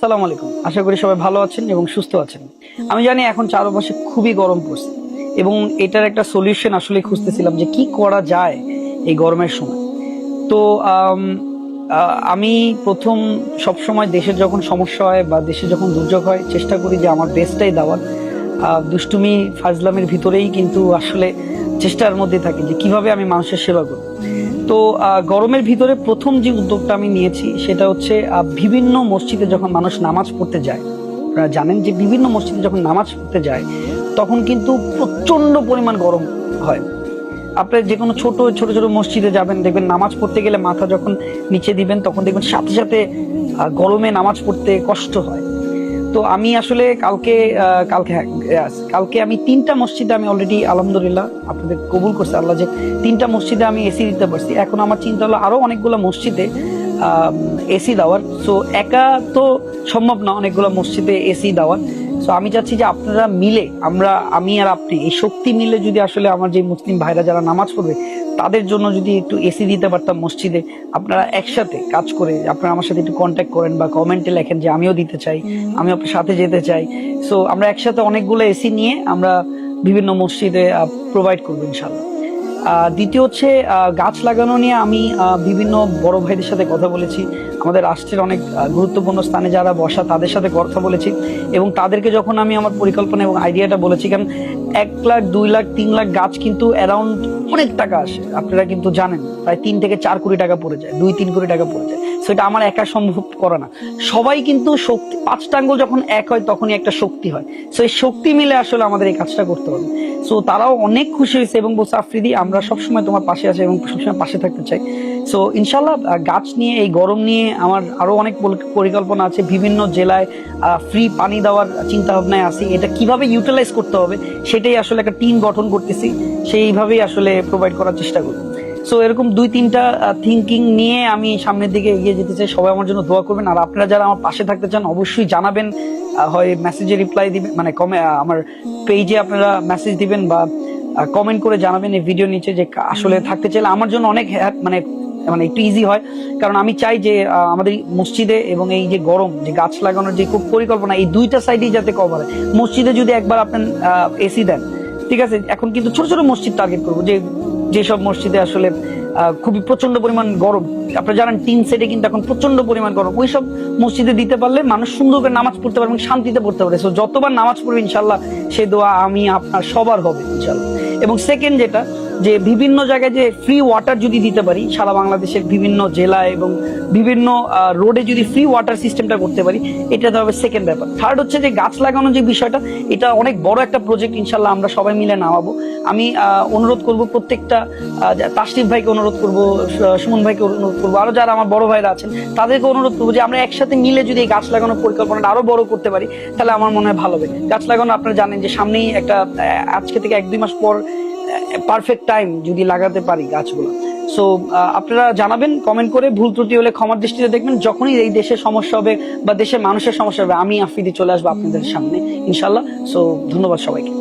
সালাম আলাইকুম। আশা করি সবাই ভালো আছেন এবং সুস্থ আছেন। আমি জানি এখন চারপাশে খুবই গরম পড়ছে এবং এটার একটা সলিউশন আসলে খুঁজতেছিলাম যে কি করা যায় এই গরমের সময়। তো, আমি প্রথম সব সময় দেশের যখন সমস্যা হয় বা দেশে যখন দুর্যোগ হয়, চেষ্টা করি যে আমার বেস্টটাই দেওয়ার। দুষ্টুমি ফাজলামের ভিতরেই কিন্তু আসলে চেষ্টার মধ্যে থাকি যে কীভাবে আমি মানুষের সেবা করব। তো গরমের ভিতরে প্রথম যে উদ্যোগটা আমি নিয়েছি সেটা হচ্ছে বিভিন্ন মসজিদে যখন মানুষ নামাজ পড়তে যায়, আপনারা জানেন যে বিভিন্ন মসজিদে যখন নামাজ পড়তে যায়, তখন কিন্তু প্রচণ্ড পরিমাণ গরম হয়। আপনার যে কোনো ছোট ছোট ছোট মসজিদে যাবেন, দেখবেন নামাজ পড়তে গেলে মাথা যখন নিচে দিবেন, তখন দেখবেন সাথে সাথে গরমে নামাজ পড়তে কষ্ট হয়। তো আমি আসলে কালকে কালকে কালকে আমি তিনটা মসজিদে আমি অলরেডি আলহামদুলিল্লাহ, আপনাদের কবুল করছে আল্লাহ যে তিনটা মসজিদে আমি এসি দিতে পারছি। এখন আমার চিন্তা হলো আরও অনেকগুলো মসজিদে এসি দেওয়ার। সো একা তো সম্ভব না অনেকগুলো মসজিদে এসি দেওয়ার। সো আমি চাচ্ছি যে আপনারা মিলে আমরা আমি আর আপনি এই শক্তি মিলে যদি আসলে আমার যে মুসলিম ভাইরা যারা নামাজ পড়বে তাদের জন্য যদি একটু এসি দিতে পারতাম মসজিদে আপনারা একসাথে কাজ করে আপনারা আমার সাথে একটু কন্ট্যাক্ট করেন বা কমেন্টে লেখেন যে আমিও দিতে চাই আমি আপনার সাথে যেতে চাই। সো আমরা একসাথে অনেকগুলো এসি নিয়ে আমরা বিভিন্ন মসজিদে প্রোভাইড করব ইনশাল্লাহ দ্বিতীয় হচ্ছে গাছ লাগানো নিয়ে আমি বিভিন্ন বড় ভাইদের সাথে কথা বলেছি। আমাদের রাষ্ট্রের অনেক গুরুত্বপূর্ণ স্থানে যারা বসা, তাদের সাথে কথা বলেছি। এবং তাদেরকে যখন আমি আমার পরিকল্পনা এবং আইডিয়াটা বলেছি, কারণ এক লাখ, দুই লাখ, তিন লাখ গাছ কিন্তু অ্যারাউন্ড অনেক টাকা আসে। আপনারা কিন্তু জানেন, প্রায় তিন থেকে চার কোটি টাকা পড়ে যায়, দুই, তিন কোটি টাকা পড়ে যায়। সেটা আমার একা সম্ভব করা না। সবাই কিন্তু শক্তি, পাঁচটা আঙ্গুল যখন এক হয়, তখনই একটা শক্তি হয়। সো এই শক্তি মিলে আসলে আমাদের এই কাজটা করতে হবে। সো তারাও অনেক খুশি হয়েছে এবং বলছে, আফ্রিদি, আমরা সবসময় তোমার পাশে আছি এবং সবসময় পাশে থাকতে চাই। সো ইনশাল্লাহ গাছ নিয়ে, এই গরম নিয়ে আমার আরও অনেক পরিকল্পনা আছে। বিভিন্ন জেলায় ফ্রি পানি দেওয়ার চিন্তা ভাবনায় আছি। এটা কীভাবে ইউটিলাইজ করতে হবে, সেটাই আসলে একটা টিম গঠন করতেছি। সেইভাবেই আসলে প্রোভাইড করার চেষ্টা করব। সো এরকম দুই তিনটা থিঙ্কিং নিয়ে আমি সামনের দিকে এগিয়ে যেতে চাই। সবাই আমার জন্য দোয়া করবেন। আর আপনারা যারা আমার পাশে থাকতে চান অবশ্যই জানাবেন। হয় মেসেজে রিপ্লাই দিবেন। মানে কমে আমার পেজে আপনারা মেসেজ দিবেন বা কমেন্ট করে জানাবেন এই ভিডিও নিচে যে আসলে থাকতে চাইলে। আমার জন্য অনেক মানে মানে একটু ইজি হয়। কারণ আমি চাই যে আমাদের মসজিদে এবং এই যে গরম যে গাছ লাগানোর যে খুব পরিকল্পনা এই দুইটা সাইডেই যাতে কভার হয়। মসজিদে যদি একবার আপনার এসি দেন ঠিক আছে? এখন কিন্তু ছোট ছোট মসজিদ টার্গেট করব যে যেসব মসজিদে আসলে খুবই প্রচণ্ড পরিমাণ গরম। আপনারা জানেন, তিন সেটে কিন্তু এখন প্রচণ্ড পরিমাণ গরম। ওই সব মসজিদে দিতে পারলে মানুষ সুন্দর করে নামাজ পড়তে পারবে এবং শান্তিতে পড়তে পারে সো যতবার নামাজ পড়বে ইনশাল্লাহ সে দোয়া আমি আপনার সবার হবে ইনশাল্লাহ এবং সেকেন্ড যেটা যে বিভিন্ন জায়গায় যে ফ্রি ওয়াটার যদি দিতে পারি, সারা বাংলাদেশের বিভিন্ন জেলা এবং বিভিন্ন রোডে যদি ফ্রি ওয়াটার সিস্টেমটা করতে পারি, এটা হবে সেকেন্ড ব্যাপার। থার্ড হচ্ছে যে গাছ লাগানোর যে বিষয়টা, এটা অনেক বড় একটা প্রজেক্ট ইনশাল্লাহ আমরা সবাই মিলে নামাবো। আমি অনুরোধ করব প্রত্যেকটা তাসরিফ ভাইকে অনুরোধ করব সুমন ভাইকে অনুরোধ করব, আরও যারা আমার বড় ভাইরা আছেন, তাদেরকে অনুরোধ করব যে আমরা একসাথে মিলে যদি এই গাছ লাগানোর পরিকল্পনাটা আরও বড় করতে পারি, তাহলে আমার মনে হয় ভালো হবে। গাছ লাগানো আপনারা জানেন যে সামনেই একটা আজকে থেকে এক দুই মাস পর পারফেক্ট টাইম যদি লাগাতে পারি গাছগুলো। সো আপনারা জানাবেন কমেন্ট করে ভুল ত্রুটি হলে ক্ষমার দৃষ্টিতে দেখবেন, যখনই এই দেশের সমস্যা হবে বা দেশের মানুষের সমস্যা হবে, আমি আফ্রিদি চলে আসব আপনাদের সামনে ইনশাল্লাহ সো ধন্যবাদ সবাইকে।